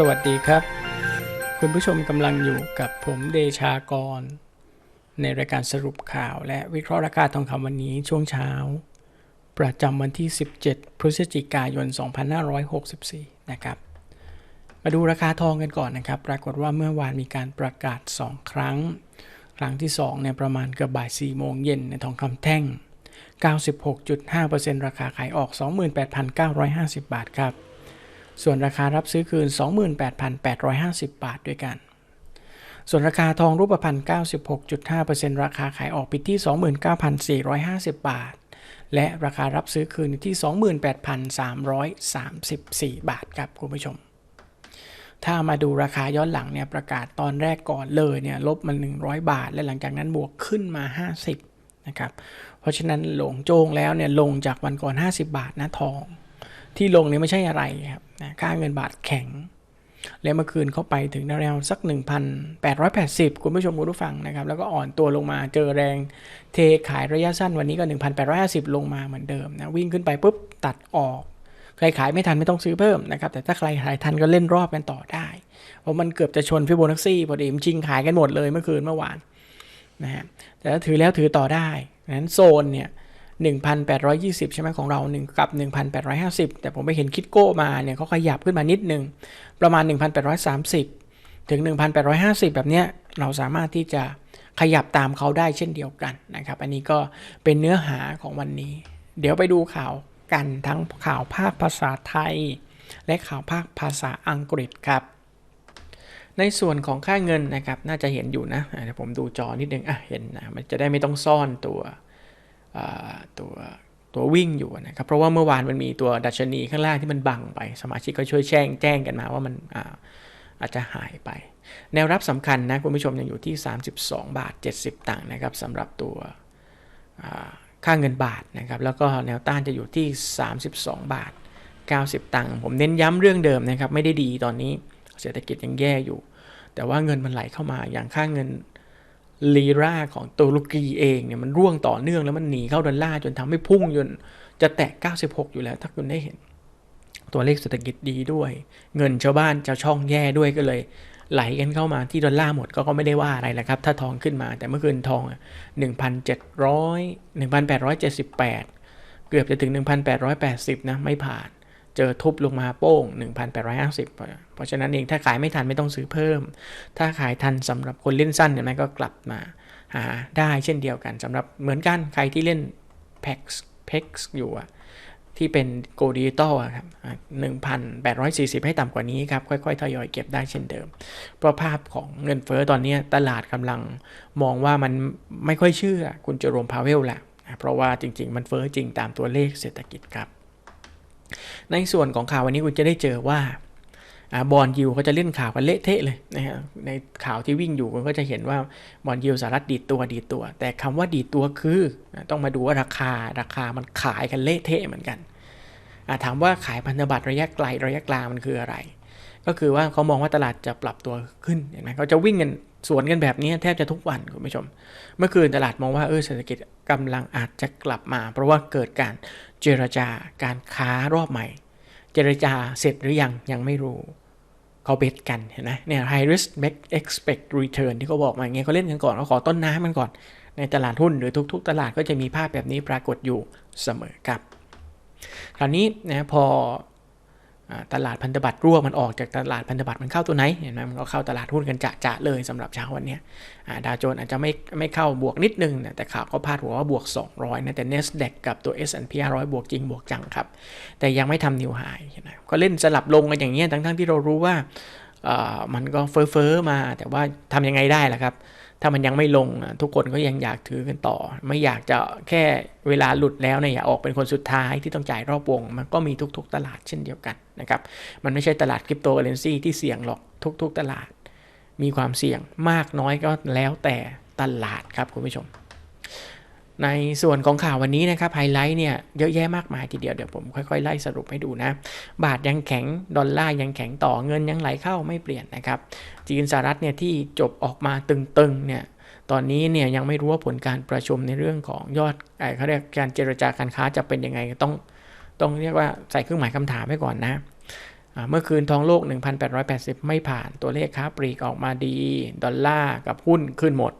สวัสดีครับ คุณผู้ชมกำลังอยู่กับผมเดชากร ในรายการสรุปข่าวและวิเคราะห์ราคาทองคำวันนี้ช่วงเช้า ประจำวันที่ 17 พฤศจิกายน 2564 นะครับ มาดูราคาทองกันก่อนนะครับ ปรากฏว่าเมื่อวานมีการประกาศ 2 ครั้ง ครั้งที่2เนี่ยประมาณเกือบบ่าย4โมงเย็นในทองคำแท่ง 96.5%ราคาขายออก 28,950 บาทครับ ส่วนราคารับซื้อคืน 28,850 บาทด้วยกัน ส่วนราคาทองรูปพรรณ96.5%ราคาขายออกปิดที่ 29,450 บาท และราคารับซื้อคืนอยู่ที่ 28,334 บาทครับคุณผู้ชม ถ้ามาดูราคาย้อนหลังเนี่ยประกาศตอนแรกก่อนเลยเนี่ยลบมัน 100 บาท และหลังจากนั้นบวกขึ้นมา 50 นะครับ เพราะฉะนั้นหลงโจงแล้วเนี่ยลงจากวันก่อน 50 บาทนะทอง ที่ลงเนี่ยไม่ใช่อะไรครับนะค่าเงินบาทแข็ง และเมื่อคืนเข้าไปถึงแนวสัก 1,880 คุณผู้ชมคุณผู้ฟังนะครับ แล้วก็อ่อนตัวลงมาเจอแรงเทขายระยะสั้นวันนี้ก็ 1,850 ลงมาเหมือนเดิมนะวิ่งขึ้นไปปุ๊บตัดออกใครขายไม่ทันไม่ต้องซื้อเพิ่มนะครับ แต่ถ้าใครขายทันก็เล่นรอบกันต่อได้ เพราะมันเกือบจะชนฟิโบนัชชีพอดีมจริงขายกันหมดเลยเมื่อคืนเมื่อวานนะฮะแต่ถ้าถือแล้วถือต่อได้นั้นโซนเนี่ย 1,820 ใช่ไหมของเรา 1 กับ 1,850 แต่ผมไปเห็นคิดโก้มาเนี่ยเขาขยับขึ้นมานิดนึง ประมาณ 1,830 ถึง 1,850 แบบเนี้ยเราสามารถที่จะขยับตามเขาได้เช่นเดียวกันนะครับ อันนี้ก็เป็นเนื้อหาของวันนี้ เดี๋ยวไปดูข่าวกันทั้งข่าวภาคภาษาไทย และข่าวภาคภาษาอังกฤษครับ ในส่วนของค่าเงินนะครับ น่าจะเห็นอยู่นะเดี๋ยวผมดูจอนิดนึงอะเห็นนะมันจะได้ไม่ต้องซ่อนตัว ตัวตัววิ่งอยู่นะครับ เพราะว่าเมื่อวานมันมีตัวดัชนีข้างล่างที่มันบังไป สมาชิกก็ช่วยแจ้งแจ้งกันมาว่ามันอาอาจจะหายไป แนวรับสำคัญนะคุณผู้ชมยังอยู่ที่ 32 บาท 70 ตังค์นะครับสำหรับตัวค่าเงินบาทนะครับแล้วก็แนวต้านจะอยู่ที่ 32 บาท 90 ตังค์ผมเน้นย้ำเรื่องเดิมนะครับไม่ได้ดีตอนนี้เศรษฐกิจยังแย่อยู่ แต่ว่าเงินมันไหลเข้ามาอย่างค่าเงิน ลีราของตุรกีเองเนี่ยมันร่วงต่อเนื่องแล้วมันหนีเข้าดอลลาร์จนทำให้พุ่งจนจะแตะ 96 อยู่แล้ว ถ้าคุณได้เห็น ตัวเลขเศรษฐกิจดีด้วย เงินชาวบ้านชาวช่องแย่ด้วยก็เลย ไหลกันเข้ามาที่ดอลลาร์หมดก็ไม่ได้ว่าอะไรแหละครับ ถ้าทองขึ้นมาแต่เมื่อคืนทอง 1,700 1,878 เกือบจะถึง 1,880 นะ ไม่ผ่าน เจอทุบลงมาโป้ง 1,850 เพราะฉะนั้นเองถ้าขายไม่ทันไม่ต้องซื้อเพิ่ม ถ้าขายทันสำหรับคนเล่นสั้นเนี่ยมันก็กลับมาหาได้เช่นเดียวกันสำหรับเหมือนกันใครที่เล่น PEX PEX อยู่อะที่เป็นโกลดิจิตอลครับ 1,840 ให้ต่ำกว่านี้ครับ ค่อยๆ ทยอยเก็บได้เช่นเดิม เพราะภาพของเงินเฟอ้อตอนนี้ตลาดกำลังมองว่ามันไม่ค่อยเชื่อคุณเจอโรมพาเวลแหละ เพราะว่าจริงๆ มันเฟอ้อจริงตามตัวเลขเศรษฐกิจครับ ในส่วนของข่าววันนี้คุณจะได้เจอว่าบอลยูเขาจะเล่นข่าวกันเละเทะเลยนะฮะในข่าวที่วิ่งอยู่คุณก็จะเห็นว่าบอลยูสหรัฐดีดตัวดีดตัว แต่คำว่าดีดตัวคือต้องมาดูว่าราคาราคามันขายกันเละเทะเหมือนกันถามว่าขายพันธบัตรระยะไกลระยะกลางมันคืออะไร ก็คือว่าเขามองว่าตลาดจะปรับตัวขึ้นเห็นไหมเขาจะวิ่งกัน สวนกันแบบนี้แทบจะทุกวันคุณผู้ชม เมื่อคืนตลาดมองว่าเออเศรษฐกิจกำลังอาจจะกลับมา เพราะว่าเกิดการเจรจาการค้ารอบใหม่ เจรจาเสร็จหรือยังยังไม่รู้เขาเบ็ดกันเห็นไหมเนี่ย high risk make expect return ที่เขาบอกมาอย่างเงี้ยเขาเล่นกันก่อนเขาขอต้นน้ำมันก่อน ในตลาดหุ้นหรือทุก ๆ ตลาดก็จะมีภาพแบบนี้ปรากฏอยู่เสมอครับ คราวนี้นะพอ ตลาดพันธบัตรร่วงมันออกจากตลาดพันธบัตรมันเข้าตัวไหนเห็นไหมมันก็เข้าตลาดหุ้นกันจะจะเลยสำหรับเช้าวันนี้ดาวโจนส์อาจจะไม่ไม่เข้าบวกนิดนึงนะแต่ข่าวก็พาดหัวว่าบวก 200นะแต่ NASDAQ กับตัว S&P 500 บวกจริงบวกจังครับ แต่ยังไม่ทำนิวไฮนะก็เล่นสลับลงกันอย่างเงี้ยทั้งๆที่เรารู้ว่ามันก็เฟ้อๆมาแต่ว่าทำยังไงได้ล่ะครับ ถ้ามันยังไม่ลงทุกคนก็ยังอยากถือกันต่อ ไม่อยากจะแค่เวลาหลุดแล้วเนี่ยอยากออกเป็นคนสุดท้ายที่ต้องจ่ายรอบวง มันก็มีทุกๆตลาดเช่นเดียวกันนะครับมันไม่ใช่ตลาดคริปโตเคอเรนซีที่เสี่ยงหรอกทุกๆตลาด มีความเสี่ยงมากน้อยก็แล้วแต่ตลาดครับคุณผู้ชม ในส่วนของข่าววันนี้นะครับไฮไลท์เนี่ยเยอะแยะมากมายทีเดียวเดี๋ยวผมค่อยๆไล่สรุปให้ดูนะ บาทยังแข็ง ดอลลาร์ยังแข็งต่อเงินยังไหลเข้าไม่เปลี่ยนนะครับ จีนสหรัฐเนี่ยที่จบออกมาตึงๆเนี่ยตอนนี้เนี่ยยังไม่รู้ว่าผลการประชุมในเรื่องของยอดเขาเรียกการเจรจาการค้าจะเป็นยังไงต้องต้องเรียกว่าใส่เครื่องหมายคำถามไว้ก่อนนะเมื่อคืนทองโลก 1,880 ไม่ผ่านตัวเลขค้าปลีกออกมาดี ดอลลาร์กับหุ้นขึ้นหมด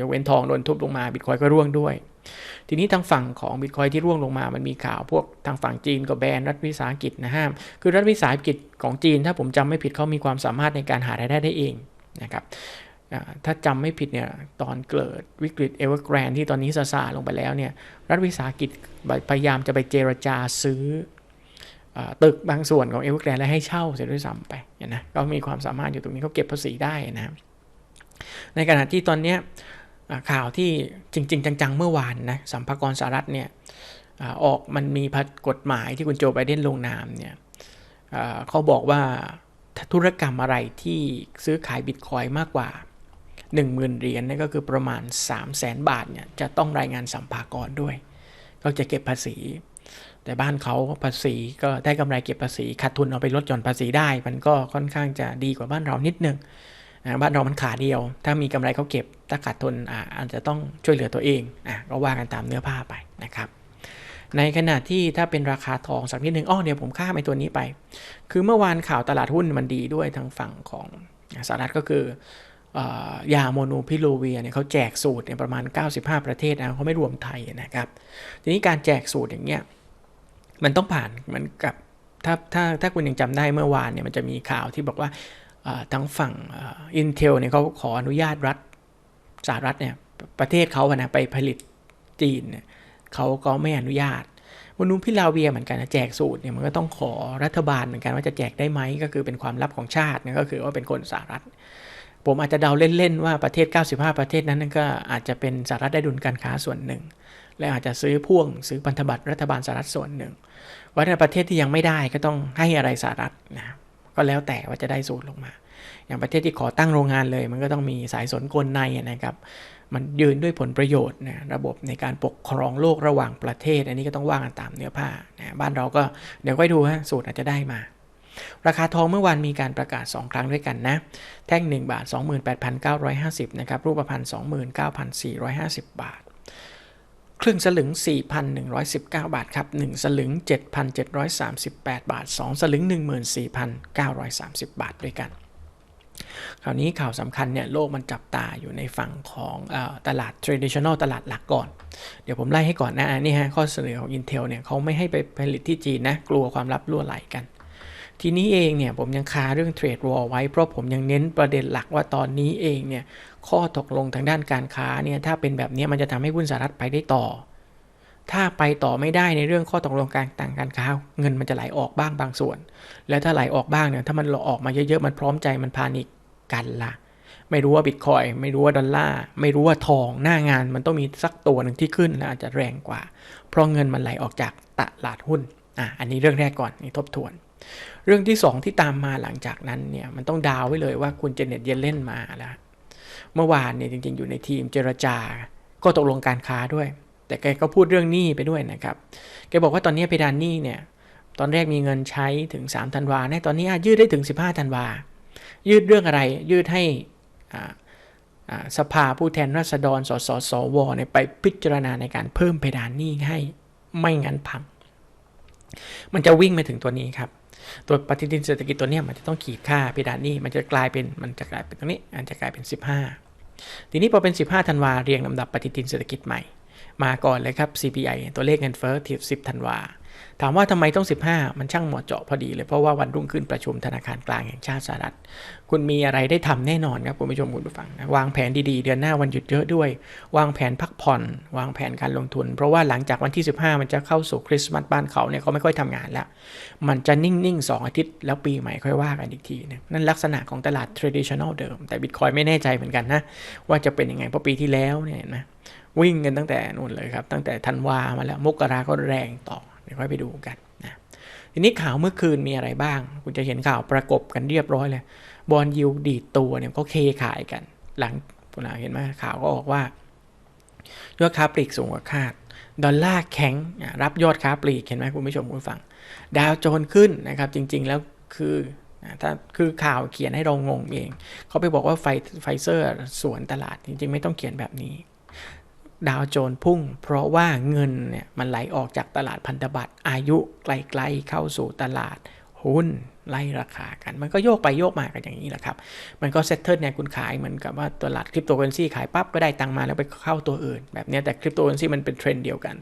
ยกเว้นทองโดนทุบลงมาบิตคอยก็ร่วงด้วย ทีนี้ทางฝั่งของบิตคอยที่ร่วงลงมา มันมีข่าวพวกทางฝั่งจีนก็แบนรัฐวิสาหกิจนะห้ามคือรัฐวิสาหกิจของจีน ถ้าผมจำไม่ผิดเขามีความสามารถในการหารายได้ได้เองนะครับถ้าจำไม่ผิดเนี่ยตอนเกิดวิกฤตเอเวอร์แกรนที่ตอนนี้ซาซาลงไปแล้วเนี่ยรัฐวิสาหกิจพยายามจะไปเจรจาซื้อตึกบางส่วนของเอเวอร์แกรนและให้เช่าเสียด้วยซ้ำไปนะก็มีความสามารถอยู่ตรงนี้เขาเก็บภาษีได้นะในขณะที่ตอนเนี้ย ข่าวที่จริง ๆ จัง ๆ เมื่อวานนะสัมภากรสหรัฐเนี่ยออกมันมีพัดกฎหมายที่คุณโจไบเดนลงนามเนี่ยเขาบอกว่าธุรกรรมอะไรที่ซื้อขายบิตคอยมากกว่า 10,000 เหรียญนั่นก็คือประมาณ 3 0 0แสนบาทเนี่ยจะต้องรายงานสัมภากรด้วย ก็จะเก็บภาษี แต่บ้านเขาภาษีก็ได้กำไรเก็บภาษีขาดทุนเอาไปลดหย่อนภาษีได้ มันก็ค่อนข้างจะดีกว่าบ้านเรานิดนึง บ้านเรามันขาเดียว ถ้ามีกำไรเขาเก็บ ถ้าขาดทุนอ่าจจะต้องช่วยเหลือตัวเองอะก็ว่ากันตามเนื้อผ้าไปนะครับ ในขณะที่ถ้าเป็นราคาทองสักนิดหนึ่งอ้อเดี๋ยวผมข้ามไปตัวนี้ไป คือเมื่อวานข่าวตลาดหุ้นมันดีด้วยทางฝั่งของสหรัฐก็คืออยาโมโนพิโลเวียเนี่ยเขาแจกสูตรเนี่ยประมาณ 95 ประเทศนะเขาไม่รวมไทยนะครับ ทีนี้การแจกสูตรอย่างเงี้ยมันต้องผ่านเหมือนกับถ้าถ้าถ้าคุณยังจำได้เมื่อวานเนี่ยมันจะมีข่าวที่บอกว่า ทั้งฝั่งอินเทลเนี่ยเขาขออนุญาตรัฐสหรัฐเนี่ยประเทศเขาอะนะไปผลิตจีนเนี่ยเขาก็ไม่อนุญาตวนุพิลาเวียเหมือนกันนะแจกสูตรเนี่ยมันก็ต้องขอรัฐบาลเหมือนกันว่าจะแจกได้ไหมก็คือเป็นความลับของชาตินะก็คือว่าเป็นคนสหรัฐ ผมอาจจะเดาเล่นๆว่าประเทศ 95 ประเทศนั้นนนก็อาจจะเป็นสหรัฐได้ดุลการค้าส่วนหนึ่ง และอาจจะซื้อพ่วงซื้อพันธบัตรรัฐบาลสหรัฐส่วนหนึ่งว่าในประเทศที่ยังไม่ได้ก็ต้องให้อะไรสหรัฐนะ ก็แล้วแต่ว่าจะได้สูตรลงมา อย่างประเทศที่ขอตั้งโรงงานเลย มันก็ต้องมีสายสนกลในนะครับ มันยืนด้วยผลประโยชน์นะระบบในการปกครองโลกระหว่างประเทศ อันนี้ก็ต้องว่ากันตามเนื้อผ้านะบ้านเราก็เดี๋ยวค่อยดูฮะสูตรอาจจะได้มาราคาทองเมื่อวานมีการประกาศ 2 ครั้งด้วยกันนะ แท่ง 1 บาท 28,950 นะครับ รูปพรรณ29,450 บาท ครึ่งสลึง 4,119 บาทครับ 1 สลึง 7,738 บาท 2 สลึง 14,930 บาทด้วยกัน คราวนี้ข่าวสำคัญเนี่ยโลกมันจับตาอยู่ในฝั่งของอตลาด traditional ตลาดหลักก่อน เดี๋ยวผมไล่ให้ก่อนนะนี่ฮะข้อเสนอของ Intel เนี่ยเขาไม่ให้ไปผลิตที่จีนนะ กลัวความลับรั่วไหลกัน ทีนี้เองเนี่ยผมยังคาเรื่องเทรดวอลไว้ เพราะผมยังเน้นประเด็นหลักว่าตอนนี้เองเนี่ยข้อตกลงทางด้านการค้าเนี่ยถ้าเป็นแบบนี้มันจะทำให้หุ้นสหรัฐไปได้ต่อ ถ้าไปต่อไม่ได้ในเรื่องข้อตกลงการต่างการค้า เงินมันจะไหลออกบ้างบางส่วน แล้วถ้าไหลออกบ้างเนี่ยถ้ามันออกมาเยอะๆมันพร้อมใจมันพานิกกันละไม่รู้ว่าบิตคอยไม่รู้ว่าดอลลาร์ไม่รู้ว่าทองหน้างานมันต้องมีสักตัวหนึ่งที่ขึ้นและอาจจะแรงกว่า เพราะเงินมันไหลออกจากตลาดหุ้นอะอันนี้เรื่องแรกก่อนนี่ทบทวน เรื่องที่ 2 ที่ตามมาหลังจากนั้นเนี่ยมันต้องดาวไว้เลยว่าคุณเจเน็ตเยนเล่นมาแล้วเมื่อวานเนี่ยจริงๆ อยู่ในทีมเจรจาก็ตกลงการค้าด้วย แต่แกก็พูดเรื่องหนี้ไปด้วยนะครับ แกบอกว่าตอนนี้เพดานหนี้เนี่ยตอนแรกมีเงินใช้ถึง3ธันวาเนี่ยตอนนี้ยืดได้ถึง 15ธันวา ยืดเรื่องอะไรยืดให้สภาผู้แทนราษฎร สสสวเนี่ยไปพิจารณาในการเพิ่มเพดานหนี้ให้ไม่งั้นพัง มันจะวิ่งไปถึงตัวนี้ครับ ตัวปฏิทินเศรษฐกิจตัวนี้มันจะต้องขีดค่าเพดานนี้มันจะกลายเป็นมันจะกลายเป็นตรงนี้มันจะกลายเป็น 15 ทีนี้พอเป็น 15ธันวาเรียงลำดับปฏิทินเศรษฐกิจใหม่ มาก่อนเลยครับ CPI ตัวเลขเงินเฟ้อที่10ธันวาถามว่าทำไมต้อง 15 มันช่างเหมาะเจาะพอดีเลยเพราะว่าวันรุ่งขึ้นประชุมธนาคารกลางแห่งชาติสหรัฐ คุณมีอะไรได้ทำแน่นอนครับคุณผู้ชมคุณผู้ฟังนะวางแผนดีๆ เดือนหน้าวันหยุดเยอะด้วย วางแผนพักผ่อน วางแผนการลงทุน เพราะว่าหลังจากวันที่ 15 มันจะเข้าสู่คริสต์มาสบ้านเขาเนี่ยเขาไม่ค่อยทำงานแล้ว มันจะนิ่งๆ 2 อาทิตย์ แล้วปีใหม่ค่อยว่ากันอีกทีนึงนั่นลักษณะของตลาด traditional เดิม แต่ Bitcoin ไม่แน่ใจเหมือนกันนะว่าจะเป็นยังไงเพราะปีที่แล้วเนี่ยนะวิ่งกันตั้งแต่นู่นเลยครับตั้งแต่ธันวามาแล้วมกราก็แรงต่อเดี๋ยวค่อยไปดูกันนะทีนี้ข่าวเมื่อคืนมีอะไรบ้าง คุณจะเห็นข่าวประกบกันเรียบร้อยเลย บอลยิวดีดตัวเนี่ยก็เคขายกัน หลังนะเห็นไหมข่าวก็ออกว่ายอดค้าปลีกสูงกว่าคาด ดอลลาร์แข็งรับยอดค้าปลีกเห็นไหมคุณผู้ชมคุณฟัง ดาวโจนขึ้นนะครับ จริง ๆ แล้วคือถ้าคือข่าวเขียนให้เรางงเอง เขาไปบอกว่าไฟไฟเซอร์สวนตลาดจริง ๆ ไม่ต้องเขียนแบบนี้ ดาวโจนพุ่ง เพราะว่าเงินเนี่ยมันไหลออกจากตลาดพันธบัตรอายุไกลๆเข้าสู่ตลาด หุ้นไล่ราคากัน มันก็โยกไปโยกมากันอย่างนี้แหละครับ มันก็เซ็ตเทิลเนี่ยคุณขายเหมือนกับว่าตลาดคริปโตเคอเรนซีขายปั๊บก็ได้ตังมาแล้วไปเข้าตัวอื่น แบบนี้แต่คริปโตเคอเรนซีมันเป็นเทรนด์เดียวกัน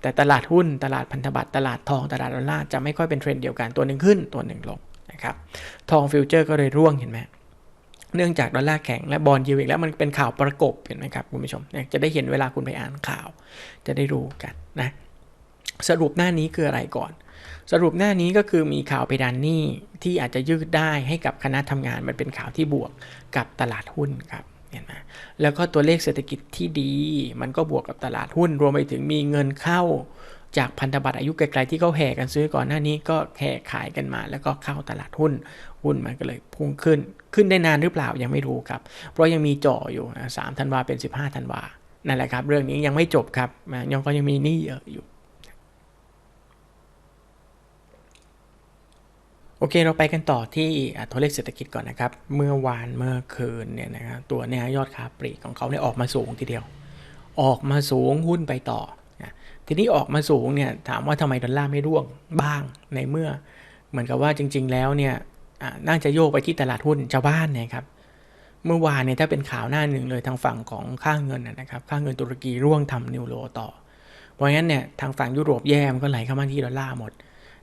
แต่ตลาดหุ้นตลาดพันธบัตรตลาดทองตลาดดอลลาร์จะไม่ค่อยเป็นเทรนด์เดียวกันตัวหนึ่งขึ้นตัวหนึ่งลงนะครับทองฟิวเจอร์ก็เลยร่วงเห็นไหมเนื่องจากดอลลาร์แข็งและบอลยูอีกแล้วมันเป็นข่าวประกบเห็นไหมครับคุณผู้ชมจะได้เห็นเวลาคุณไปอ่านข่าว จะได้รู้กันนะสรุปหน้านี้คืออะไรก่อน สรุปหน้านี้ก็คือมีข่าวเพดานหนี้ที่อาจจะยืดได้ให้กับคณะทำงานมันเป็นข่าวที่บวกกับตลาดหุ้นครับเห็นไหมแล้วก็ตัวเลขเศรษฐกิจที่ดี มันก็บวกกับตลาดหุ้น รวมไปถึงมีเงินเข้าจากพันธบัตรอายุไกลๆที่เขาแห่กันซื้อก่อนหน้านี้ก็แห่ขายกันมา แล้วก็เข้าตลาดหุ้น หุ้นมันก็เลยพุ่งขึ้น ขึ้นได้นานหรือเปล่ายังไม่รู้ครับ เพราะยังมีจ่ออยู่สามธันวาเป็น 15ธันวานั่นแหละครับ เรื่องนี้ยังไม่จบครับยังก็ยังมีหนี้เยอะอยู่ โอเคเราไปกันต่อที่ตัวเลขเศรษฐกิจก่อนนะครับ เมื่อวานเมื่อคืนเนี่ยนะครับตัวเนี่ยยอดค้าปลีกของเขาเนี่ยออกมาสูงทีเดียว ออกมาสูงหุ้นไปต่อทีนี้ออกมาสูงเนี่ยถามว่าทำไมดอลลาร์ไม่ร่วงบ้างในเมื่อ เหมือนกับว่าจริง ๆ แล้วเนี่ยน่าจะโยกไปที่ตลาดหุ้นชาวบ้านนี่ยครับเมื่อวานเนี่ยถ้าเป็นข่าวหน้าหนึ่งเลยทางฝั่งของค่าเงินนะครับค่าเงินตุรกีร่วงทำนิวโรต่อ เพราะงั้นเนี่ยทางฝั่งยุโรปแย่มันก็ไหลเข้ามาที่ดอลลาร์หมด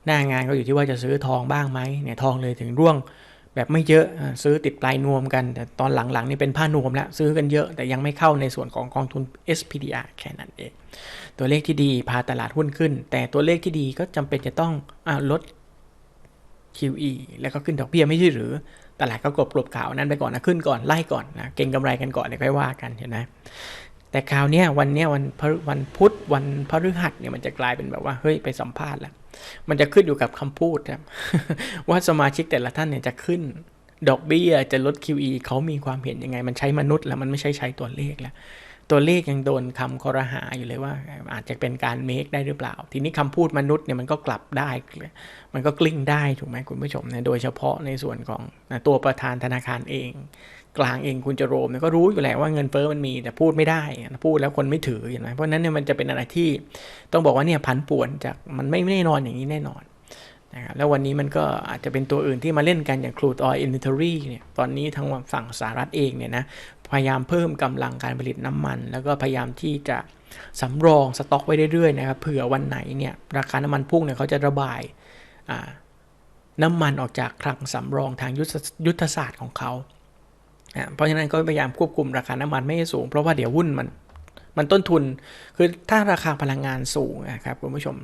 หน้างานก็อยู่ที่ว่าจะซื้อทองบ้างไหมเนี่ยทองเลยถึงร่วงแบบไม่เยอะซื้อติดปลายนวมกัน แต่ตอนหลังๆนี่เป็นผ้านวมแล้ว ซื้อกันเยอะแต่ยังไม่เข้าในส่วนของกองทุน SPDR แค่นั้นเอง ตัวเลขที่ดีพาตลาดหุ้นขึ้น แต่ตัวเลขที่ดีก็จำเป็นจะต้องอลด QE แล้วก็ขึ้นดอกเบี้ยไม่ใช่หรือตลาดก็กลบกลบข่าวนั้นไปก่อนนะขึ้นก่อนไล่ก่อนนะเก่งกำไรกันก่อนเดี๋ยวค่อยว่ากันเห็นไหมแต่คราวนี้วันนี้วันวันพุธวันพฤหัสเนี่ยมันจะกลายเป็นแบบว่าเฮ้ยไปสัมภาษณ์แล้ว มันจะขึ้นอยู่กับคำพูดครับ ว่าสมาชิกแต่ละท่านเนี่ยจะขึ้น ดอกเบี้ยจะลด QE เขามีความเห็นยังไง มันใช้มนุษย์แล้วมันไม่ใช่ใช้ตัวเลขแล้ว ตัวเลขยังโดนคำคอรหาอยู่เลยว่า อาจจะเป็นการเมคได้หรือเปล่า ทีนี้คำพูดมนุษย์เนี่ยมันก็กลับได้ มันก็กลิ้งได้ถูกไหมคุณผู้ชมนะโดยเฉพาะในส่วนของตัวประธานธนาคารเอง กลางเองคุณจะโรมเนี่ยก็รู้อยู่แล้วว่าเงินเฟ้อมันมีแต่พูดไม่ได้พูดแล้วคนไม่ถือเห็นไหมเพราะนั้นเนี่ยมันจะเป็นอะไรที่ต้องบอกว่าเนี่ยพันป่วนจากมันไม่แน่นอนอย่างนี้แน่นอนนะครับแล้ววันนี้มันก็อาจจะเป็นตัวอื่นที่มาเล่นกันอย่าง crude oil inventory เนี่ยตอนนี้ทางฝั่งสหรัฐเองเนี่ยนะพยายามเพิ่มกำลังการผลิตน้ำมัน แล้วก็พยายามที่จะสำรองสต็อกไว้เรื่อยๆนะครับเผื่อวันไหนเนี่ยราคาน้ำมันพุ่งเนี่ยเขาจะระบายน้ำมันออกจากคลังสำรองทางยุทธศาสตร์ของเขา เพราะฉะนั้นก็พยายามควบคุมราคาน้ำมันไม่ให้สูง เพราะว่าเดี๋ยวหุ้นมันมันต้นทุน คือถ้าราคาพลังงานสูงนะครับคุณผู้ชม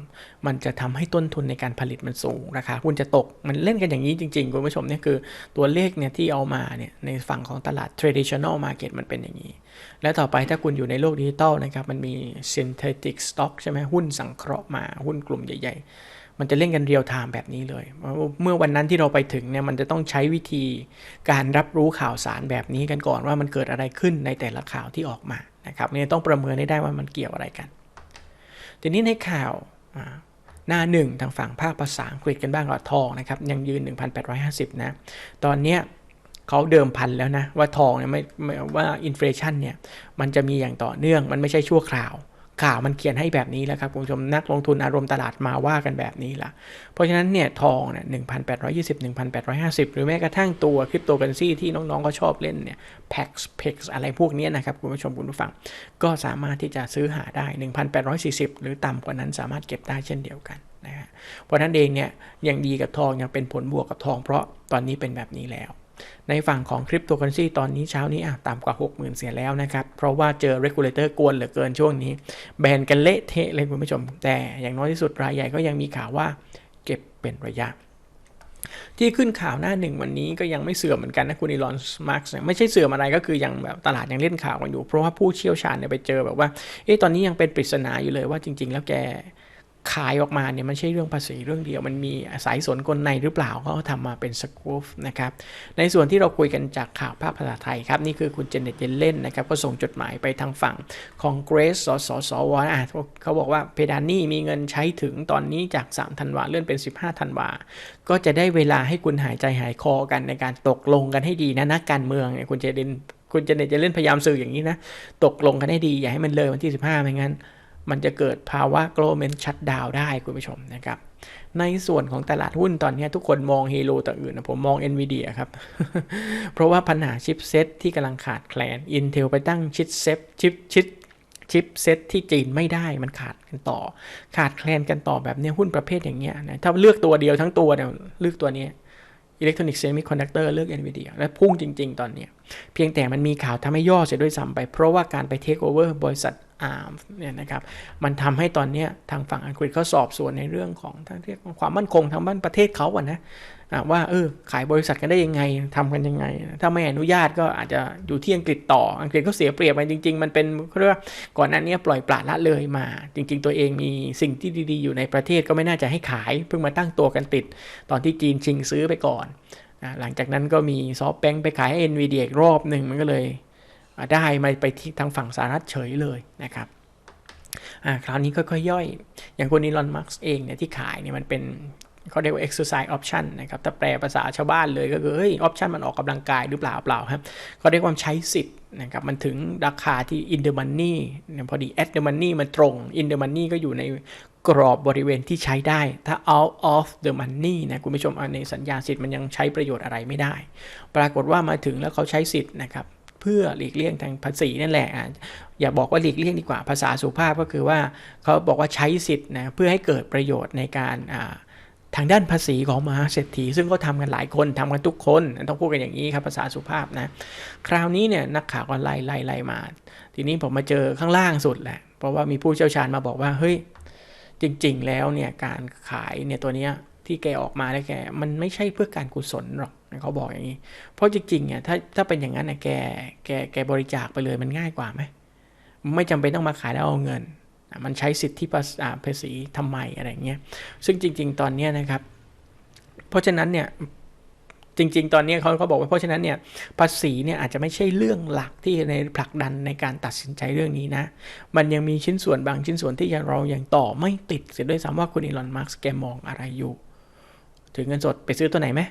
มันจะทำให้ต้นทุนในการผลิตมันสูง ราคาหุ้นจะตก มันเล่นกันอย่างนี้จริงๆ คุณผู้ชมเนี่ยคือตัวเลขเนี่ยที่เอามาเนี่ยในฝั่งของตลาด traditional market มันเป็นอย่างนี้ แล้วต่อไปถ้าคุณอยู่ในโลกดิจิตอลนะครับ มันมี synthetic stock ใช่ไหมหุ้นสังเคราะห์มาหุ้นกลุ่มใหญ่ ๆ มันจะเล่นกันเรียลไทม์แบบนี้เลย เมื่อวันนั้นที่เราไปถึงเนี่ยมันจะต้องใช้วิธีการรับรู้ข่าวสารแบบนี้กันก่อนว่ามันเกิดอะไรขึ้นในแต่ละข่าวที่ออกมานะครับเนี่ยต้องประเมินได้ว่ามันเกี่ยวอะไรกัน ทีนี้ในข่าวหน้าหนึ่งทางฝั่งภาคภาษาอังกฤษกันบ้างหลอดทองนะครับยังยืน 1,850 นะ ตอนเนี้ยเขาเดิมพันแล้วนะ ว่าทองเนี่ยไม่ว่าอินฟลชันเนี่ยมันจะมีอย่างต่อเนื่องมันไม่ใช่ชั่วคราว ข่าวมันเขียนให้แบบนี้แล้วครับคุณผู้ชมนักลงทุนอารมณ์ตลาดมาว่ากันแบบนี้ละเพราะฉะนั้นเนี่ยทองเนี่ยหนึ่งพันแปดร้อยยี่สิบหนึ่งพันแปดร้อยห้าสิบหรือแม้กระทั่งตัวคริปโตเคอเรนซีที่น้องๆก็ชอบเล่นเนี่ยแพ็กเพกอะไรพวกนี้นะครับคุณผู้ชมคุณผู้ฟัง ก็สามารถที่จะซื้อหาได้ 1,840 หรือต่ำกว่านั้นสามารถเก็บได้เช่นเดียวกันนะฮะเพราะนั้นเองเนี่ยยังดีกับทองยังเป็นผลบวกกับทองเพราะตอนนี้เป็นแบบนี้แล้ว ในฝั่งของคริปโตเคอเรนซีตอนนี้เช้านี้อะต่ำกว่า 60,000เสียแล้วนะครับ เพราะว่าเจอ regulator กวนเหลือเกินช่วงนี้ แบนกันเละเทะเลยคุณผู้ชม แต่อย่างน้อยที่สุดรายใหญ่ก็ยังมีข่าวว่าเก็บเป็นระยะที่ขึ้นข่าวหน้าหนึ่งวันนี้ก็ยังไม่เสื่อมเหมือนกันนะคุณอีลอนมาร์กไม่ใช่เสื่อมอะไรก็คือยังแบบตลาดยังเล่นข่าวกันอยู่ เพราะว่าผู้เชี่ยวชาญเนี่ยไปเจอแบบว่าเอ๊ะตอนนี้ยังเป็นปริศนาอยู่เลยว่าจริง ๆ แล้วแก ขายออกมาเนี่ยมันใช่เรื่องภาษีเรื่องเดียว มันมีสายสนกลในหรือเปล่าเขาทำมาเป็นสกูฟนะครับในส่วนที่เราคุยกันจากข่าวภาพภาษาไทยครับ นี่คือคุณเจเน็ตเยนเล่นนะครับ ก็ส่งจดหมายไปทางฝั่งคองเกรสสสสวอะเขาบอกว่าเพดานนี่มีเงินใช้ถึงตอนนี้จาก 3 ธันวาเลื่อนเป็น 15 ธันวา ก็จะได้เวลาให้คุณหายใจหายคอกันในการตกลงกันให้ดีนะนักการเมืองเนี่ยคุณเจเดนคุณเจเน็ตจะเล่นพยายามสื่ออย่างนี้นะตกลงกันให้ดีอย่าให้มันเลยวันที่ 15ไม่งั้น มันจะเกิดภาวะ global shutdown ได้คุณผู้ชมนะครับ ในส่วนของตลาดหุ้นตอนนี้ทุกคนมองเฮโร่ต่ออื่นนะผมมอง NVIDIA ครับ เพราะว่าปัญหาชิปเซตที่กำลังขาดแคลน Intel ไปตั้งชิปเซตชิปชิปชิปเซตที่จีนไม่ได้มันขาดกันต่อ ขาดแคลนกันต่อแบบนี้หุ้นประเภทอย่างเงี้ยนะถ้าเลือกตัวเดียวทั้งตัวเนี่ยเลือกตัวนี้ อิเล็กทรอนิกส์เซมิคอนดักเตอร์เลือก NVIDIA และพุ่งจริง ๆ ตอนนี้ เพียงแต่มันมีข่าวทำให้ย่อเสียด้วยซ้ำไป เพราะว่าการไปเทคโอเวอร์บริษัทอาร์มเนี่ยนะครับ มันทำให้ตอนนี้ทางฝั่งอังกฤษเขาสอบสวนในเรื่องของทางเรียกว่าความมั่นคงทางบ้านประเทศเขาอะนะ ว่าเออขายบริษัทกันได้ยังไงทำกันยังไง ถ้าไม่อนุญาตก็อาจจะอยู่ที่อังกฤษต่อ อังกฤษก็เสียเปรียบไปจริง ๆ มันเป็นเรียกว่าก่อนหน้านี้ปล่อยปละละเลยมา จริง ๆ ตัวเองมีสิ่งที่ดีๆ อยู่ในประเทศก็ไม่น่าจะให้ขาย เพิ่งมาตั้งตัวกันติด ตอนที่จีนชิงซื้อไปก่อนนะหลังจากนั้นก็มีซอฟแบงค์ไปขายให้ NVIDIA อีกรอบหนึ่งมันก็เลยได้มาไปที่ทางฝั่งสหรัฐเฉยเลยนะครับคราวนี้ค่อยๆย่อย อย่างคนอีลอนมัสเองเนี่ยที่ขายเนี่ยมันเป็น เขาเรียกว่า exercise option นะครับถ้าแปลภาษาชาวบ้านเลยก็คือเฮ้ย option มันออกกำลังกายหรือเปล่าเปล่าครับเขาเรียกว่าใช้สิทธิ์นะครับมันถึงราคาที่ in the money พอดี at the money มันตรง in the money ก็อยู่ในกรอบบริเวณที่ใช้ได้ ถ้า out of the money นะคุณผู้ชมในสัญญาสิทธิ์มันยังใช้ประโยชน์อะไรไม่ได้ ปรากฏว่ามาถึงแล้วเขาใช้สิทธิ์นะครับเพื่อหลีกเลี่ยงทางภาษีนั่นแหละอะอย่าบอกว่าหลีกเลี่ยงดีกว่าภาษาสุภาพก็คือว่าเขาบอกว่าใช้สิทธิ์นะเพื่อให้เกิดประโยชน์ในการอ่า ทางด้านภาษีของมหาเศรษฐี ซึ่งก็ทำกันหลายคนทำกันทุกคนต้องพูดกันอย่างนี้ครับภาษาสุภาพนะ คราวนี้เนี่ยนักข่าวก็ไล่ไล่ไล่มา ทีนี้ผมมาเจอข้างล่างสุดแหละ เพราะว่ามีผู้เชี่ยวชาญมาบอกว่าเฮ้ยจริง ๆ แล้วเนี่ยการขายเนี่ยตัวเนี้ยที่แกออกมาแล้วแกมันไม่ใช่เพื่อการกุศลหรอกเขาบอกอย่างนี้ เพราะจริงๆเนี่ยถ้าถ้าเป็นอย่างนั้นนะแกแกแกบริจาคไปเลยมันง่ายกว่าไหมไม่จำเป็นต้องมาขายแล้วเอาเงิน มันใช้สิทธิภาษอ่าภาษีทำไมอะไรเงี้ย ซึ่งจริง ๆ ตอนนี้นะครับ เพราะฉะนั้นเนี่ยจริง ๆ ตอนนี้เขาเขาบอกว่าเพราะฉะนั้นเนี่ยภาษีเนี่ยอาจจะไม่ใช่เรื่องหลักที่ในผลักดันในการตัดสินใจเรื่องนี้นะ มันยังมีชิ้นส่วนบางชิ้นส่วนที่เรายังต่อไม่ติดเสียด้วยซ้ำว่าคุณอีลอนมาร์กแกมองอะไรอยู่ถือเงินสดไปซื้อตัวไหนไหม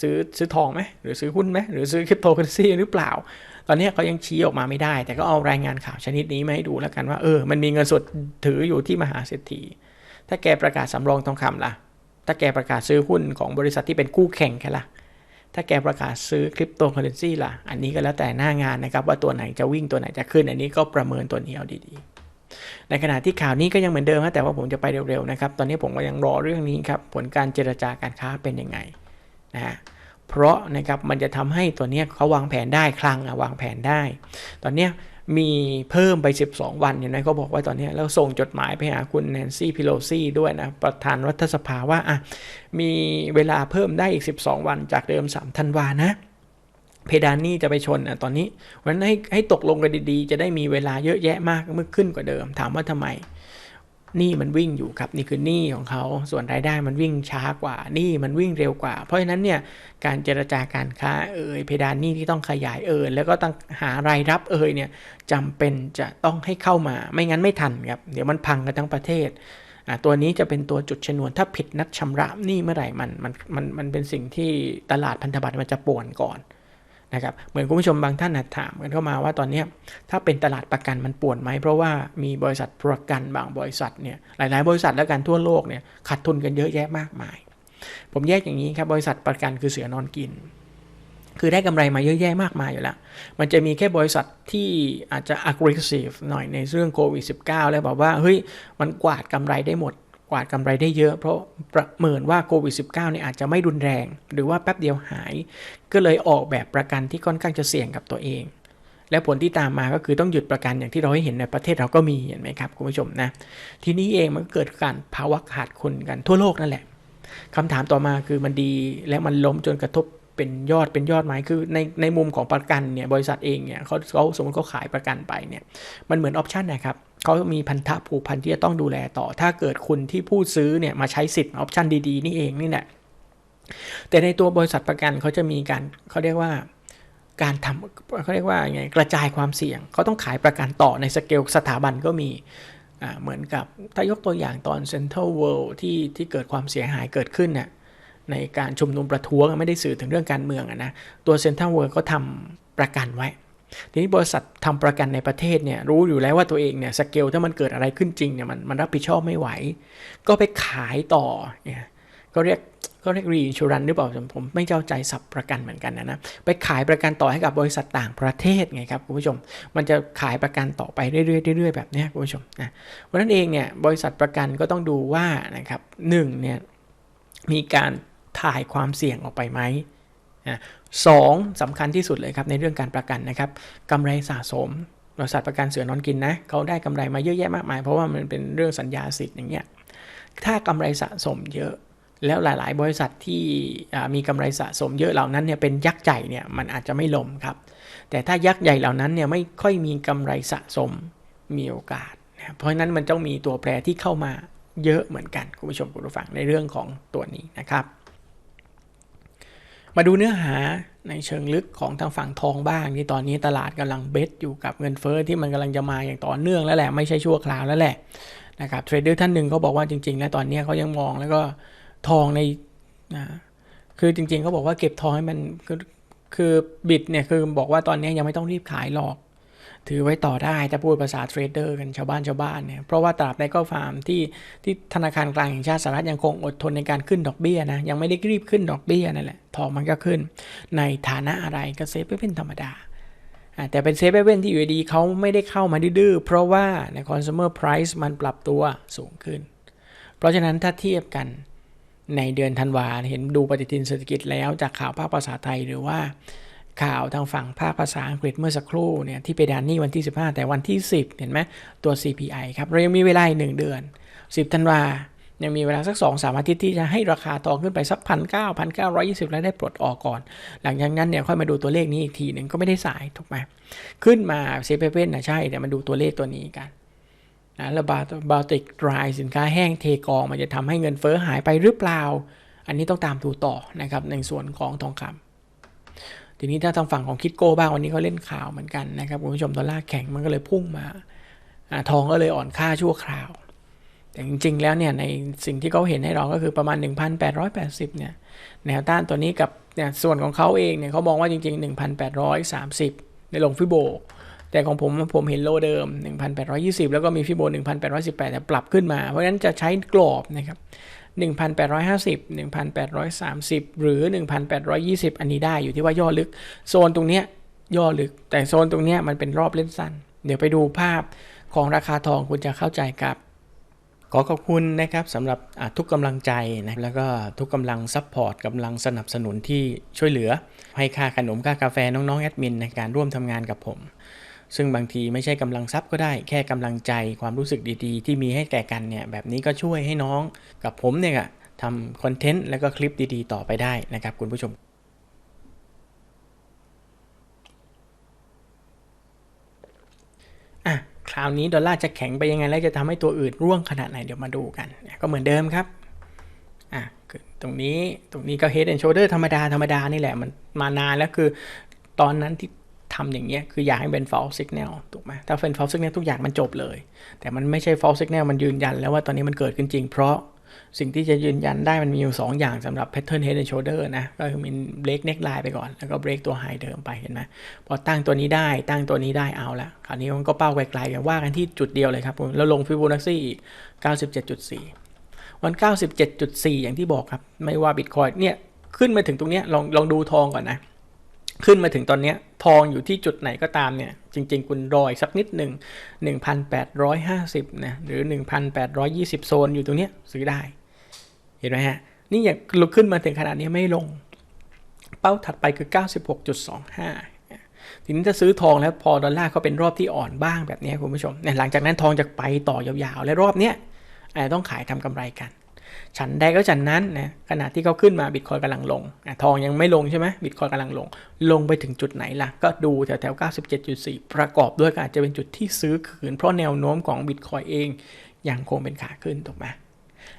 ซื้อซื้อทองไหมหรือซื้อหุ้นไหมหรือซื้อคริปโตเคอเรนซีหรือเปล่า ตอนนี้เขายังชี้ออกมาไม่ได้ แต่ก็เอารายงานข่าวชนิดนี้มาให้ดูแล้วกันว่าเออมันมีเงินสดถืออยู่ที่มหาเศรษฐี ถ้าแกประกาศสำรองทองคำล่ะ ถ้าแกประกาศซื้อหุ้นของบริษัทที่เป็นคู่แข่งแค่ล่ะถ้าแกประกาศซื้อคริปโตเคอเรนซีล่ะ อันนี้ก็แล้วแต่หน้างานนะครับ ว่าตัวไหนจะวิ่งตัวไหนจะขึ้น อันนี้ก็ประเมินตัวนี้เอาดีๆ ในขณะที่ข่าวนี้ก็ยังเหมือนเดิมนะแต่ว่าผมจะไปเร็วๆนะครับ ตอนนี้ผมก็ยังรอเรื่องนี้ครับ ผลการเจรจาการค้าเป็นยังไงนะฮะ เพราะนะครับมันจะทำให้ตัวเนี้ยเขาวางแผนได้คลังอะวางแผนได้ ตอนเนี้ยมีเพิ่มไป 12 วันเนี่ยนะเขาบอกว่าตอนนี้ยแล้วส่งจดหมายไปหาคุณแนนซี่พิโลซี่ด้วยนะ ประธานรัฐสภาว่าอะมีเวลาเพิ่มได้อีก 12 วันจากเดิม 3 ธันวานะ เพดานนี่จะไปชนอะตอนนี้เพราะฉะนั้นให้ให้ตกลงกันดีๆ จะได้มีเวลาเยอะแยะมากเมื่อขึ้นกว่าเดิม ถามว่าทำไม หนี่มันวิ่งอยู่ครับนี่คือหนี้ของเขาส่วนรายได้มันวิ่งช้ากว่าหนี้มันวิ่งเร็วกว่า เพราะฉะนั้นเนี่ยการเจรจาการค้าเอ่ยเพดานหนี้ที่ต้องขยายเอ่ยแล้วก็ต้องหารายรับเอ่ยเนี่ยจำเป็นจะต้องให้เข้ามา ไม่งั้นไม่ทันครับเดี๋ยวมันพังกันทั้งประเทศตัวนี้จะเป็นตัวจุดชนวนถ้าผิดนัดชำระหนี้เมื่อไหร่มันมันมันมันเป็นสิ่งที่ตลาดพันธบัตรมันจะป่วนก่อน นะครับเหมือนคุณผู้ชมบางท่านนะถามกันเข้ามาว่าตอนนี้ถ้าเป็นตลาดประกันมันป่วนไหม เพราะว่ามีบริษัทประกันบางบริษัทเนี่ยหลาย ๆ บริษัทแล้วกันทั่วโลกเนี่ยขาดทุนกันเยอะแยะมากมาย ผมแยกอย่างนี้ครับบริษัทประกันคือเสือนอนกิน คือได้กำไรมาเยอะแยะมากมายอยู่แล้ว มันจะมีแค่บริษัทที่อาจจะ aggressive หน่อยในเรื่องโควิด -19 แล้วบอกว่าเฮ้ยมันกวาดกำไรได้หมด กวาดกำไรได้เยอะ เพราะประเมินว่าโควิด -19 เนี่ยอาจจะไม่รุนแรง หรือว่าแป๊บเดียวหาย ก็เลยออกแบบประกันที่ค่อนข้างจะเสี่ยงกับตัวเอง และผลที่ตามมาก็คือต้องหยุดประกันอย่างที่เราให้เห็นในประเทศเราก็มีเห็นไหมครับคุณผู้ชมนะทีนี้เองมันก็เกิดการภาวะขาดคนกันทั่วโลกนั่นแหละคำถามต่อมาคือมันดีและมันล้มจนกระทบ เป็นยอดเป็นยอดไหมคือในในมุมของประกันเนี่ยบริษัทเองเนี่ยเขาเขาสมมติเขาขายประกันไปเนี่ยมันเหมือนออปชันนะครับเขามีพันธะผูกพันที่จะต้องดูแลต่อ ถ้าเกิดคุณที่ผู้ซื้อเนี่ยมาใช้สิทธิ์ออปชันดีๆ นี่เองนี่แหละแต่ในตัวบริษัทประกันเขาจะมีการเขาเรียกว่าการทำเขาเรียกว่าไงกระจายความเสี่ยงเขาต้องขายประกันต่อในสเกลสถาบันก็มีเหมือนกับถ้ายกตัวอย่างตอน Central World ที่ที่เกิดความเสียหายเกิดขึ้นเนี่ย ในการชุมนุมประท้วงไม่ได้สื่อถึงเรื่องการเมืองนะตัว Central World ก็ทำประกันไว้ ทีนี้บริษัททำประกันในประเทศเนี่ยรู้อยู่แล้วว่าตัวเองเนี่ยสเกลถ้ามันเกิดอะไรขึ้นจริงเนี่ยมันมันรับผิดชอบไม่ไหว ก็ไปขายต่อเนี่ยก็เรียกก็เรียกรีอินชูรันหรือเปล่าผมผมไม่เข้าใจสับประกันเหมือนกันนะนะไปขายประกันต่อให้กับบริษัทต่างประเทศไงครับคุณผู้ชม มันจะขายประกันต่อไปเรื่อยๆเรื่อยๆแบบนี้คุณผู้ชมนะเพราะนั้นเองเนี่ยบริษัทประกันก็ต้องดูว่านะครับหนึ่งเนี่ยมีการ ถ่ายความเสี่ยงออกไปไหมสองสำคัญที่สุดเลยครับในเรื่องการประกันนะครับกำไรสะสมบริษัทประกันเสือนอนกินนะเขาได้กำไรมาเยอะแยะมากมาย เพราะว่ามันเป็นเรื่องสัญญาสิทธิ์อย่างเงี้ยถ้ากำไรสะสมเยอะ แล้วหลาย ๆ บริษัทที่มีกำไรสะสมเยอะเหล่านั้นเนี่ยเป็นยักษ์ใหญ่เนี่ยมันอาจจะไม่ล้มครับ แต่ถ้ายักษ์ใหญ่เหล่านั้นเนี่ยไม่ค่อยมีกำไรสะสมมีโอกาสนะเพราะฉะนั้นมันต้องมีตัวแปรที่เข้ามาเยอะเหมือนกันคุณผู้ชมคุณผู้ฟังในเรื่องของตัวนี้นะครับ มาดูเนื้อหาในเชิงลึกของทางฝั่งทองบ้างที่ตอนนี้ตลาดกำลังเบสอยู่กับเงินเฟ้อที่มันกำลังจะมาอย่างต่อเนื่องแล้วแหละไม่ใช่ชั่วคราวแล้วแหละนะครับเทรดเดอร์ท่านหนึ่งเขาบอกว่าจริงๆ แล้วตอนนี้เขายังมองแล้วก็ทองในนะคือจริงๆเขาบอกว่าเก็บทองให้มันคือคือบิดเนี่ยคือบอกว่าตอนนี้ยังไม่ต้องรีบขายหรอก ถือไว้ต่อได้ถ้าพูดภาษาเทรดเดอร์กันชาวบ้านชาวบ้านเนี่ยเพราะว่าตราบใดก็ฟาร์มที่ที่ธนาคารกลางแห่งชาติสหรัฐยังคงอดทนในการขึ้นดอกเบี้ยนะยังไม่ได้รีบขึ้นดอกเบี้ยนั่นแหละทองมันก็ขึ้น ในฐานะอะไรก็เซฟไว้เป็นธรรมดาอ่าแต่เป็นเซฟไว้เป็นที่อยู่ดีๆเขาไม่ได้เข้ามาดื้อเพราะว่าใน consumer price มันปรับตัวสูงขึ้น เพราะฉะนั้นถ้าเทียบกันในเดือนธันวาเห็นดูปฏิทินเศรษฐกิจแล้วจากข่าวภาคภาษาไทยหรือว่า ข่าวทางฝั่งภาคภาษาอังกฤษเมื่อสักครู่เนี่ยที่ไปดานนี่วันที่ 15 แต่วันที่ 10 เห็นไหมตัว CPI ครับ เรายังมีเวลาอีกหนึ่งเดือน 10 ธันวายังมีเวลาสัก2 3อาทิตย์ที่จะให้ราคาทองขึ้นไปสักพันเก้าพันเก้าร้อยยี่สิบแล้วได้ปลดออกก่อน หลังจากนั้นเนี่ยค่อยมาดูตัวเลขนี้อีกทีหนึ่งก็ไม่ได้สายถูกไหมขึ้นมาเซฟเว่นนะใช่แต่มาดูตัวเลขตัวนี้กันนะแล้วบาบาติกดรายสินค้าแห้งเทกองมันจะทำให้เงินเฟ้อหายไปหรือเปล่า อันนี้ต้องตามดูต่อนะครับในส่วนของทองคำ ทีนี้ถ้าทางฝั่งของคิดโก้บ้างวันนี้เขาเล่นข่าวเหมือนกันนะครับคุณผู้ชมดอลลาร์แข็งมันก็เลยพุ่งมาอทองก็เลยอ่อนค่าชั่วคราว แต่จริง ๆ แล้วเนี่ยในสิ่งที่เขาเห็นให้เราก็คือประมาณ 1,880เนี่ยแนวต้านตัวนี้กับเนี่ยส่วนของเขาเองเนี่ยเขามองว่าจริง ๆ 1,830 ในลงฟิโบ แต่ของผมผมเห็นโลเดิม 1,820 แล้วก็มีฟิโบ 1,818 แต่ปรับขึ้นมา เพราะฉะนั้นจะใช้กรอบนะครับ1,850 1,830 หรือ 1,820 อันนี้ได้อยู่ที่ว่าย่อลึก โซนตรงเนี้ยย่อลึก แต่โซนตรงเนี้ยมันเป็นรอบเล่นสั้น เดี๋ยวไปดูภาพของราคาทองคุณจะเข้าใจครับ ขอขอบคุณนะครับสำหรับทุกกำลังใจนะแล้วก็ทุกกำลังซัพพอร์ตกำลังสนับสนุนที่ช่วยเหลือ ให้ค่าขนมค่ากาแฟน้องๆแอดมินในการร่วมทำงานกับผม ซึ่งบางทีไม่ใช่กำลังทรัพย์ก็ได้ แค่กำลังใจความรู้สึกดีๆ ที่มีให้แก่กันเนี่ยแบบนี้ก็ช่วยให้น้องกับผมเนี่ยทำคอนเทนต์แล้วก็คลิปดีๆ ต่อไปได้นะครับคุณผู้ชมอะคราวนี้ดอลลาร์จะแข็งไปยังไง แล้วจะทำให้ตัวอื่นร่วงขนาดไหนเดี๋ยวมาดูกัน ก็เหมือนเดิมครับอะคือตรงนี้ตรงนี้ก็ head and shoulder ธรรมดาธรรมดานี่แหละมันมานานแล้วคือ ตอนนั้นที่ ทำอย่างเงี้ยคืออยากให้เป็น false signal ถูกไหมถ้าเป็น false signal ทุกอย่างมันจบเลย แต่มันไม่ใช่ false signal มันยืนยันแล้วว่าตอนนี้มันเกิดขึ้นจริง เพราะสิ่งที่จะยืนยันได้มันมีอยู่ 2 อย่างสำหรับ pattern head and shoulder นะ ก็คือมี break neckline ไปก่อน แล้วก็ break ตัว high เดิมไปเห็นไหมพอตั้งตัวนี้ได้ตั้งตัวนี้ได้เอาละคราวนี้มันก็เป้าไกลๆกันว่ากันที่จุดเดียวเลยครับแล้วลง Fibonacci อีก 97.4 วัน 97.4 อย่างที่บอกครับ ไม่ว่า Bitcoin เนี่ยขึ้นมาถึงตรงเนี้ยลองลองดูทองก่อนนะ ขึ้นมาถึงตอนนี้ทองอยู่ที่จุดไหนก็ตามเนี่ย จริง ๆ คุณรออีกสักนิดหนึ่ง1,850นะหรือ 1,820 โซนอยู่ตรงนี้ซื้อได้ เห็นไหมฮะ นี่อย่างลุกขึ้นมาถึงขนาดนี้ไม่ลง เป้าถัดไปคือ 96.25 ทีนี้ถ้าซื้อทองแล้วพอดอลลาร์เขาเป็นรอบที่อ่อนบ้างแบบนี้คุณผู้ชมเนี่ยหลังจากนั้นทองจะไปต่อยาวๆ และรอบเนี้ยอาจจะต้องขายทำกำไรกัน ฉันใดก็ฉันนั้นนะขณะที่เขาขึ้นมาบิตคอยกำลังลงอทองยังไม่ลงใช่ไหมบิตคอยกำลังลง ลงไปถึงจุดไหนล่ะ ก็ดูแถวแถว97.4 ประกอบด้วยก็อาจจะเป็นจุดที่ซื้อคืน เพราะแนวโน้มของบิตคอยเองยังคงเป็นขาขึ้นถูกไหม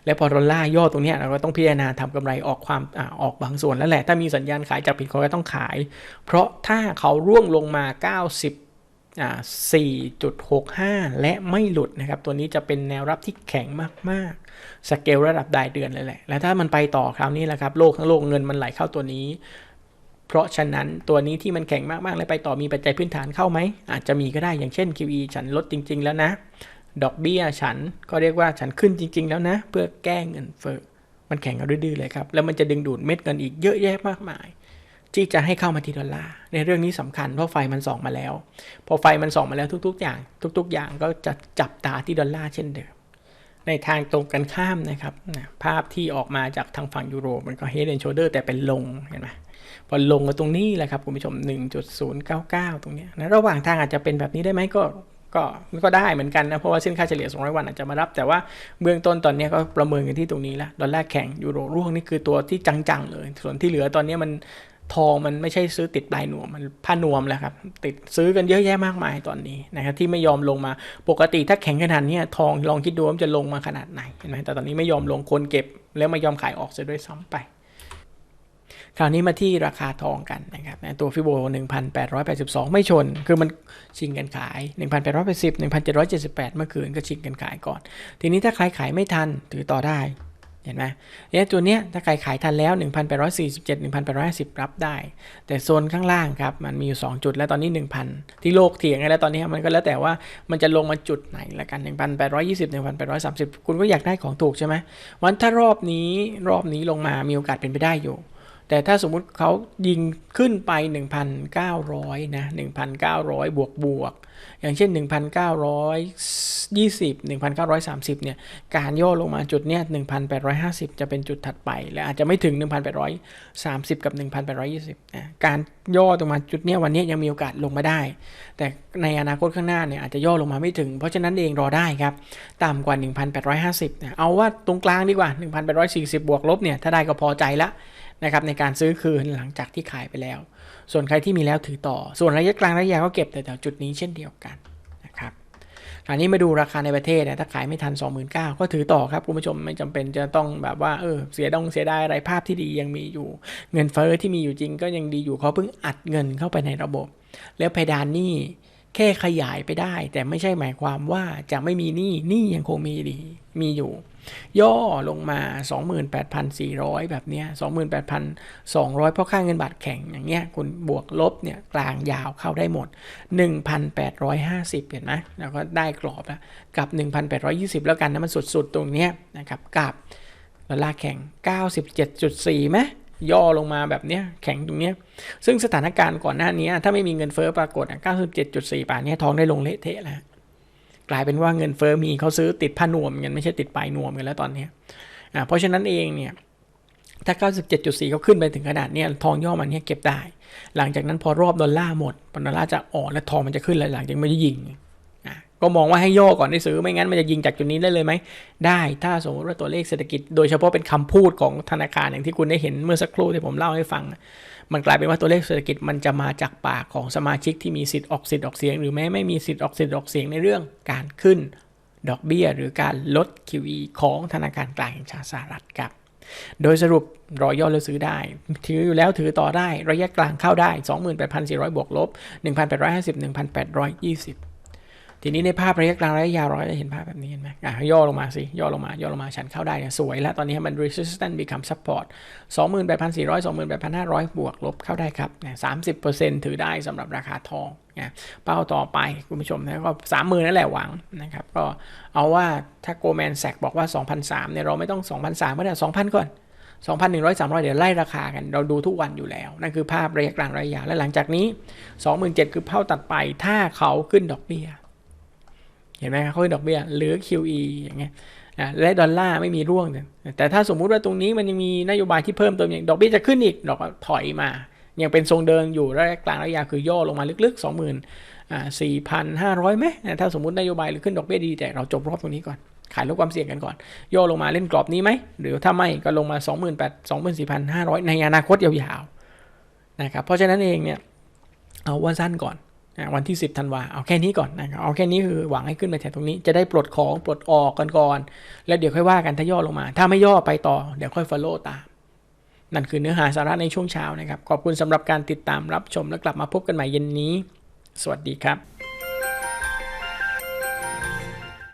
แล้วพอดอลลาร์ย่อตรงนี้เราก็ต้องพิจารณาทำกำไรออกความอออกบางส่วนแล้วแหละ ถ้ามีสัญญาณขายจากบิตคอยก็ต้องขาย เพราะถ้าเขาร่วงลงมา 90 4.65 และไม่หลุดนะครับ ตัวนี้จะเป็นแนวรับที่แข็งมากๆ สเกลระดับรายเดือนเลยแหละ แล้วถ้ามันไปต่อคราวนี้แหละครับ โลกทั้งโลกเงินมันไหลเข้าตัวนี้ เพราะฉะนั้นตัวนี้ที่มันแข็งมากๆเลยไปต่อมีปัจจัยพื้นฐานเข้าไหม อาจจะมีก็ได้ อย่างเช่น QE ฉันลดจริง ๆ แล้วนะ ดอกเบี้ยฉันก็เรียกว่าฉันขึ้นจริง ๆ แล้วนะ เพื่อแก้เงินเฟ้อ มันแข็งเอาดื้อๆเลยครับ แล้วมันจะดึงดูดเม็ดเงินอีกเยอะแยะมากมาย ที่จะให้เข้ามาที่ดอลลาร์ในเรื่องนี้สำคัญเพราะไฟมันส่องมาแล้ว พอไฟมันส่องมาแล้วทุกๆ อย่าง ทุก ๆ อย่างก็จะจับตาที่ดอลลาร์เช่นเดิม ในทางตรงกันข้ามนะครับภาพที่ออกมาจากทางฝั่งยุโรปมันก็ head and shoulder แต่เป็นลงเห็นไหมพอลงมาตรงนี้แหละครับคุณผู้ชม 1.099 ตรงนี้นะระหว่างทางอาจจะเป็นแบบนี้ได้ไหมก็ก็ก็ได้เหมือนกันนะ เพราะว่าเส้นค่าเฉลี่ย 200 วันอาจจะมารับ แต่ว่าเบื้องต้นตอนนี้ก็ประเมินกันที่ตรงนี้แล้วดอลลาร์แข็งยูโรร่วงนี่คือตัวที่จังๆเลย ส่วนที่เหลือตอนนี้มัน ทองมันไม่ใช่ซื้อติดปลายนวมมันผ้านวมแล้วครับ ติดซื้อกันเยอะแยะมากมายตอนนี้นะครับที่ไม่ยอมลงมาปกติถ้าแข็งขนาดนี้ทองลองคิดดูว่ามันจะลงมาขนาดไหนเห็นไหมแต่ตอนนี้ไม่ยอมลงคนเก็บ แล้วไม่ยอมขายออกเสียด้วยซ้ำไป คราวนี้มาที่ราคาทองกันนะครับตัวฟิโบ 1,882 ไม่ชน คือมันชิงกันขาย 1,880 1,778 เมื่อคืนก็ชิงกันขายก่อน ทีนี้ถ้าใครขายไม่ทันถือต่อได้ เห็นไหมเนี่ยตัวเนี้ยถ้าใครขายทันแล้ว 1,847 1,850 รับได้ แต่โซนข้างล่างครับ มันมีอยู่ 2 จุดแล้วตอนนี้ 1,000 ที่โลกเถียงกันแล้วตอนนี้มันก็แล้วแต่ว่ามันจะลงมาจุดไหนละกัน 1,820 1,830 คุณก็อยากได้ของถูกใช่ไหมวันถ้ารอบนี้รอบนี้ลงมามีโอกาสเป็นไปได้อยู่ แต่ถ้าสมมุติเขายิงขึ้นไป 1,900 นะ 1,900 บวกบวก อย่างเช่น 1,920 1,930 เนี่ย การย่อลงมาจุดเนี้ย1,850 จะเป็นจุดถัดไป และอาจจะไม่ถึง 1,830 กับ 1,820นะการย่อตรงมาจุดเนี้ยวันนี้ยังมีโอกาสลงมาได้ แต่ในอนาคตข้างหน้าเนี่ยอาจจะย่อลงมาไม่ถึง เพราะฉะนั้นเองรอได้ครับ ต่ำกว่า 1,850นะเอาว่าตรงกลางดีกว่า 1,840 บวกลบเนี่ย ถ้าได้ก็พอใจละ นะครับในการซื้อคืนหลังจากที่ขายไปแล้ว ส่วนใครที่มีแล้วถือต่อ ส่วนระยะกลางระยะยาวก็เก็บแต่แถวจุดนี้เช่นเดียวกันนะครับคราวนี้มาดูราคาในประเทศนะถ้าขายไม่ทัน 29,000ก็ถือต่อครับคุณผู้ชมไม่จำเป็นจะต้องแบบว่าเออเสียดองเสียดายอะไรภาพที่ดียังมีอยู่ เงินเฟ้อที่มีอยู่จริงก็ยังดีอยู่เขาเพิ่งอัดเงินเข้าไปในระบบ แล้วเพดานหนี้ แค่ขยายไปได้ แต่ไม่ใช่หมายความว่าจะไม่มีหนี้หนี้ยังคงมีดีมีอยู่ ย่อลงมา 28,400 แบบเนี้ย28,200 เพราะค่าเงินบาทแข็งอย่างเงี้ยคุณบวกลบเนี่ยกลางยาวเข้าได้หมด 1,850 เห็นไหมแล้วก็ได้กรอบแล้วกับ 1,820 แล้วกันนะมันสุดๆตรงเนี้ยนะครับกับดอลลาร์แข็ง 97.4ไหม ย่อลงมาแบบเนี้ยแข็งตรงเนี้ยซึ่งสถานการณ์ก่อนหน้านี้ ถ้าไม่มีเงินเฟ้อปรากฏ 97.4ป่านนี้ทองได้ลงเละเทะแล้วกลายเป็นว่าเงินเฟ้อมีเขาซื้อติดผ้านวมกันไม่ใช่ติดปลายนวมกันแล้วตอนนี้อ่าเพราะฉะนั้นเองเนี่ยถ้า 97.4เขาขึ้นไปถึงขนาดเนี้ยทองย่อมันเนี้ยเก็บได้ หลังจากนั้นพอรอบดอลลาร์หมดดอลลาร์จะอ่อนและทองมันจะขึ้นแล้วหลังจากมันจะยิง ก็มองว่าให้ย่อก่อนได้ซื้อไม่งั้นมันจะยิงจากจุดนี้ได้เลยไหมได้ถ้าสมมติว่าตัวเลขเศรษฐกิจ โดยเฉพาะเป็นคำพูดของธนาคารอย่างที่คุณได้เห็นเมื่อสักครู่ที่ผมเล่าให้ฟัง มันกลายเป็นว่าตัวเลขเศรษฐกิจมันจะมาจากปากของสมาชิกที่มีสิทธิ์ออกสิทธิ์ออกเสียง หรือแม้ไม่มีสิทธิ์ออกสิทธิ์ออกเสียงในเรื่องการขึ้น ดอกเบี้ย หรือการลด QE ของธนาคารกลางแห่งชาติสหรัฐครับโดยสรุปรอย่อหรือซื้อได้ ถืออยู่แล้วถือต่อได้ระยะกลางเข้าได้ 28,400 บวกลบ 1,850 1,820 ทีนี้ในภาพระยะกลางระยะยาวเราจะเห็นภาพแบบนี้เห็นไหมอะย่อลงมาสิย่อลงมาย่อลงมาฉันเข้าได้เนี่ยสวยแล้ว ตอนนี้มัน resistance become support 28,400 28,500 บวกลบเข้าได้ครับเนี่ย30%ถือได้สำหรับราคาทองนะเป้าต่อไปคุณผู้ชมนะก็30,000นั่นแหละหวังนะครับก็เอาว่าถ้าโกลแมนแซกบอกว่า 2,003เนี่ยเราไม่ต้อง 2,003ก็ได้2,000 ก่อน2,100 300 เดี๋ยวไล่ราคากัน เราดูทุกวันอยู่แล้ว นั่นคือภาพระยะกลางระยะยาวและหลังจากนี้ 27,000 คือเป้าตัดไปถ้าเขาขึ้นดอกเบี้ย เห็นไหมครับเขาขึ้นดอกเบี้ยหรือ QE อย่างเงี้ยอะและดอลลาร์ไม่มีร่วงเนี่ยแต่ถ้าสมมุติว่าตรงนี้มันยังมีนโยบายที่เพิ่มเติมอย่างดอกเบี้ยจะขึ้นอีกดอกถอยมา ยังเป็นทรงเดินอยู่ระยะกลางระยะยาวคือย่อลงมาลึกๆ 20,000อ่า4,500ไหมถ้าสมมตินโยบายหรือขึ้นดอกเบี้ยดีแต่เราจบรอบตรงนี้ก่อน ขายลดความเสี่ยงกันก่อน ย่อลงมาเล่นกรอบนี้ไหม หรือถ้าไม่ก็ลงมา 28,000 24,500 ในอนาคตยาวๆนะครับเพราะฉะนั้นเองเนี่ยเอาวันสั้นก่อน วันที่ 10ธันวาเอาแค่นี้ก่อนนะครับเอาแค่นี้คือหวังให้ขึ้นไปแถวตรงนี้จะได้ปลดของปลดออกกันก่อนแล้วเดี๋ยวค่อยว่ากันถ้าย่อลงมา ถ้าไม่ย่อไปต่อเดี๋ยวค่อยฟอลโล่ตามนั่นคือเนื้อหาสาระในช่วงเช้านะครับ ขอบคุณสำหรับการติดตามรับชมและกลับมาพบกันใหม่เย็นนี้ สวัสดีครับ